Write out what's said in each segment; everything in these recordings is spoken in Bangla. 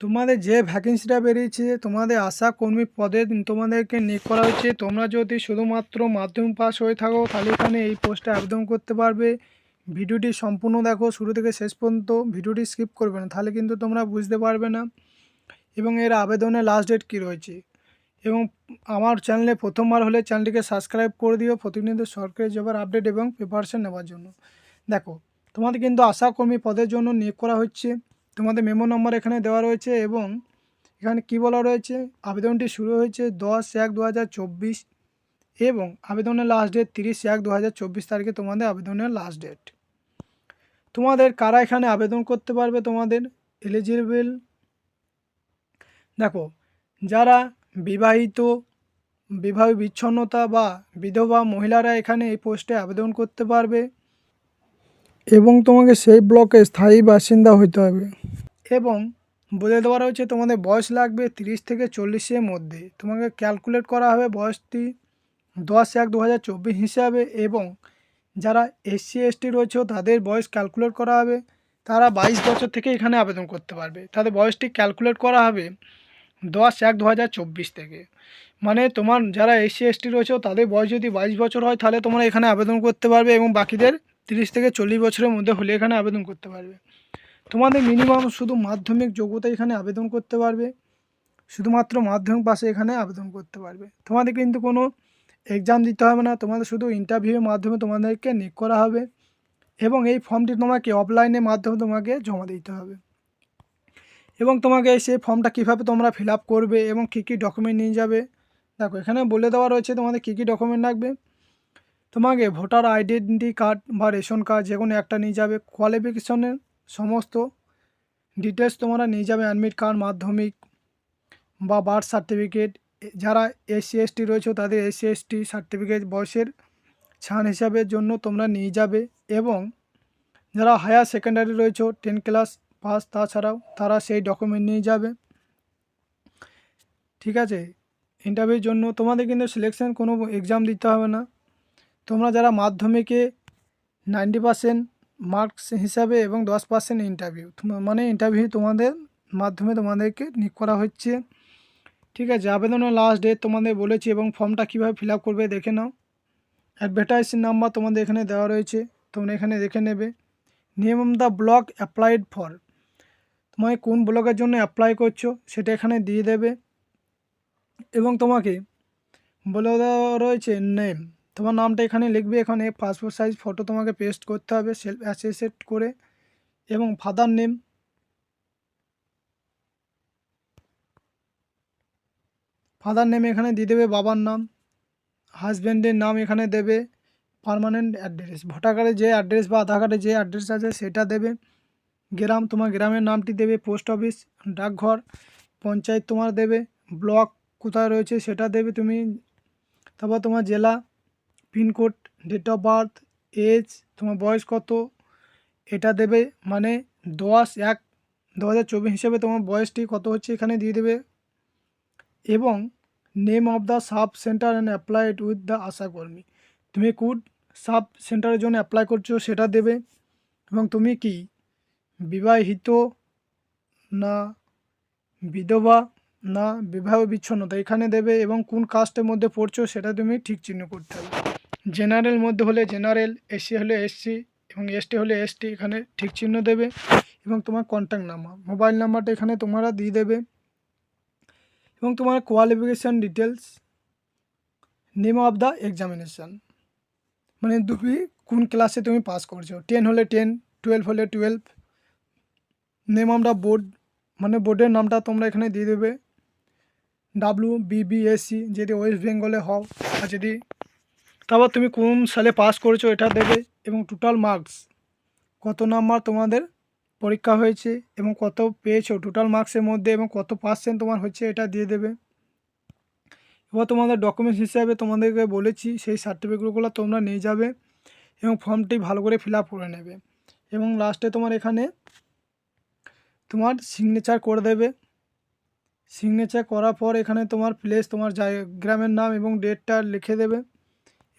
তোমাদের যে ভ্যাকেন্সিটা বেরিয়েছে, তোমাদের আশা কর্মী পদে তোমাদেরকে নিয়োগ করা হচ্ছে তোমরা যদি শুধুমাত্র মাধ্যমিক পাস হয়ে থাকো, তাহলে এখানে এই পোস্টে আবেদন করতে পারবে। ভিডিওটি সম্পূর্ণ দেখো, শুরু থেকে শেষ পর্যন্ত ভিডিওটি স্কিপ করবে না, তাহলে কিন্তু তোমরা বুঝতে পারবে না। এবং এর আবেদনের লাস্ট ডেট কী রয়েছে? এবং আমার চ্যানেলে প্রথমবার হলে চ্যানেলটিকে সাবস্ক্রাইব করে দিও, প্রতিনিয়ত সরকারি জবের আপডেট এবং প্রিপারেশন নেওয়ার জন্য। দেখো, তোমাদের কিন্তু আশা কর্মী পদের জন্য নিয়োগ করা হচ্ছে। তোমাদের মেমো নম্বর এখানে দেওয়া রয়েছে এবং এখানে কি বলা রয়েছে? আবেদনটি শুরু হয়েছে দশ এক দু এবং আবেদনের লাস্ট ডেট তিরিশ এক দু তারিখে তোমাদের আবেদনের লাস্ট ডেট তোমাদের কারা এখানে আবেদন করতে পারবে তোমাদের? এলিজিবল দেখো, যারা বিবাহিত, বিবাহ বিচ্ছন্নতা বা বিধবা মহিলারা এখানে এই পোস্টে আবেদন করতে পারবে এবং তোমাকে সেই ব্লকে স্থায়ী বাসিন্দা হতে হবে। এবং বলে দেওয়া রয়েছে তোমাদের বয়স লাগবে তিরিশ থেকে চল্লিশের মধ্যে। তোমাকে ক্যালকুলেট করা হবে বয়সটি দশ এক দু হিসাবে এবং যারা এসসি এসটি রয়েছে তাদের বয়স ক্যালকুলেট করা হবে। তারা বাইশ বছর থেকে এখানে আবেদন করতে পারবে। তাদের বয়সটি ক্যালকুলেট করা হবে দশ এক দু থেকে। মানে তোমার যারা এসসি এসটি রয়েছে তাদের বয়স যদি বাইশ বছর হয় তাহলে তোমরা এখানে আবেদন করতে পারবে এবং বাকিদের তিরিশ থেকে চল্লিশ বছরের মধ্যে হলে এখানে আবেদন করতে পারবে। তোমাদের মিনিমাম শুধু মাধ্যমিক যোগ্যতা এখানে আবেদন করতে পারবে। শুধুমাত্র মাধ্যমিক পাশে এখানে আবেদন করতে পারবে। তোমাদের কিন্তু কোনো এক্সাম দিতে হবে না। তোমাদের শুধু ইন্টারভিউয়ের মাধ্যমে তোমাদেরকে নিয়োগ করা হবে এবং এই ফর্মটি তোমাকে অফলাইনের মাধ্যমে তোমাকে জমা দিতে হবে। এবং তোমাকে সেই ফর্মটা কীভাবে তোমরা ফিল করবে এবং কী কী ডকুমেন্ট নিয়ে যাবে। দেখো, এখানে বলে দেওয়া রয়েছে তোমাদের কী কী ডকুমেন্ট লাগবে। তোমাকে ভোটার আইডেন্টি কার্ড বা রেশন কার্ড যে কোনো একটা নিয়ে যাবে। কোয়ালিফিকেশনের সমস্ত ডিটেলস তোমরা নিয়ে যাবে অ্যাডমিট কার্ড মাধ্যমিক বা বার্থ সার্টিফিকেট যারা এসসি এসটি রয়েছে, তাদের এসসি এসটি সার্টিফিকেট বয়সের ছান হিসাবের জন্য তোমরা নিয়ে যাবে এবং যারা হায়ার সেকেন্ডারি রয়েছে টেন ক্লাস পাস তাছাড়াও তারা সেই ডকুমেন্ট নিয়ে যাবে। ঠিক আছে? ইন্টারভিউর জন্য তোমাদের কিন্তু সিলেকশন কোনো এক্সাম দিতে হবে না। তোমরা যারা মাধ্যমিকে নাইনটি পার্সেন্ট মার্কস হিসাবে এবং দশ পার্সেন্ট ইন্টারভিউ মানে ইন্টারভিউ তোমাদের মাধ্যমে তোমাদেরকে নিয়োগ করা হচ্ছে। ঠিক আছে, আবেদনের লাস্ট ডেট তোমাদের বলেছি এবং ফর্মটা কীভাবে ফিল করবে দেখে নাও। অ্যাডভার্টাইজ নাম্বার তোমাদের এখানে দেওয়া রয়েছে, তোমরা এখানে দেখে নেবে। নিয়ম দ্য ব্লক অ্যাপ্লাইড ফর তোমাকে কোন ব্লকের জন্য অ্যাপ্লাই করছ সেটা এখানে দিয়ে দেবে। এবং তোমাকে বলে দেওয়া রয়েছে নেম তোমার নামটা এখানে লিখবে, এখানে পাসপোর্ট সাইজ ফটো তোমাকে পেস্ট করতে হবে সেলফ অ্যাসেসেট করে, এবং ফাদার নেম ফাদার নেম এখানে দিয়ে দেবে, বাবার নাম হাজব্যান্ডের নাম এখানে দেবে পারমানেন্ট অ্যাড্রেস ভোটার কার্ডে যে অ্যাড্রেস বা আধার কার্ডে যে অ্যাড্রেস আছে, সেটা দেবে। গ্রাম, তোমার গ্রামের নামটি দেবে পোস্ট অফিস ডাকঘর, পঞ্চায়েত তোমার দেবে ব্লক কোথায় রয়েছে সেটা দেবে তুমি, তারপর তোমার জেলা pin code date of birth age তোমার বয়স কত? এটা দেবে মানে দশ এক দু হাজার চব্বিশ হিসেবে তোমার বয়সটি কত হচ্ছে এখানে দিয়ে দেবে। এবং name of the sub centre and applied with the আশাকর্মী তুমি কোড সাব সেন্টারের জন্য অ্যাপ্লাই করছ, সেটা দেবে। এবং তুমি কি বিবাহিত না বিধবা না বিবাহ বিচ্ছন্নতা এখানে দেবে এবং কোন কাস্টের মধ্যে পড়ছো, সেটা তুমি ঠিক চিহ্ন করতে হবে। জেনারেল মধ্যে হলে জেনারেল এসসি হলে এসসি এবং এসটি হলে এসটি এখানে ঠিক চিহ্ন দেবে এবং তোমার কন্ট্যাক্ট নাম্বার মোবাইল নাম্বারটা এখানে তোমরা দিয়ে দেবে এবং তোমার qualification details name of the examination মানে তুমি কোন ক্লাসে তুমি পাস করছ টেন হলে টেন টুয়েলভ হলে twelve name of the board মানে বোর্ডের নামটা তোমরা এখানে দিয়ে দেবে ডাব্লু বিবিএসসি যদি ওয়েস্ট বেঙ্গলে হও আর যদি তারপর তুমি কোন সালে পাস করেছ এটা দেবে এবং টোটাল মার্কস কত নাম্বার তোমাদের পরীক্ষা হয়েছে এবং কত পেয়েছ টোটাল মার্কসের মধ্যে এবং কত পার্সেন্ট তোমার হচ্ছে এটা দিয়ে দেবে। এবার তোমাদের ডকুমেন্টস হিসাবে তোমাদেরকে বলেছি, সেই সার্টিফিকেটগুলো তোমরা নিয়ে যাবে এবং ফর্মটি ভালো করে ফিল করে নেবে এবং লাস্টে তোমার এখানে তোমার সিগনেচার করে দেবে। সিগনেচার করার পর এখানে তোমার প্লেস তোমার গ্রামের নাম এবং ডেটটা লিখে দেবে।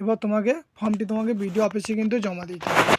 এবার তোমাকে ফর্মটি তোমাকে বিডিও অফিসে কিন্তু জমা দিতে হবে।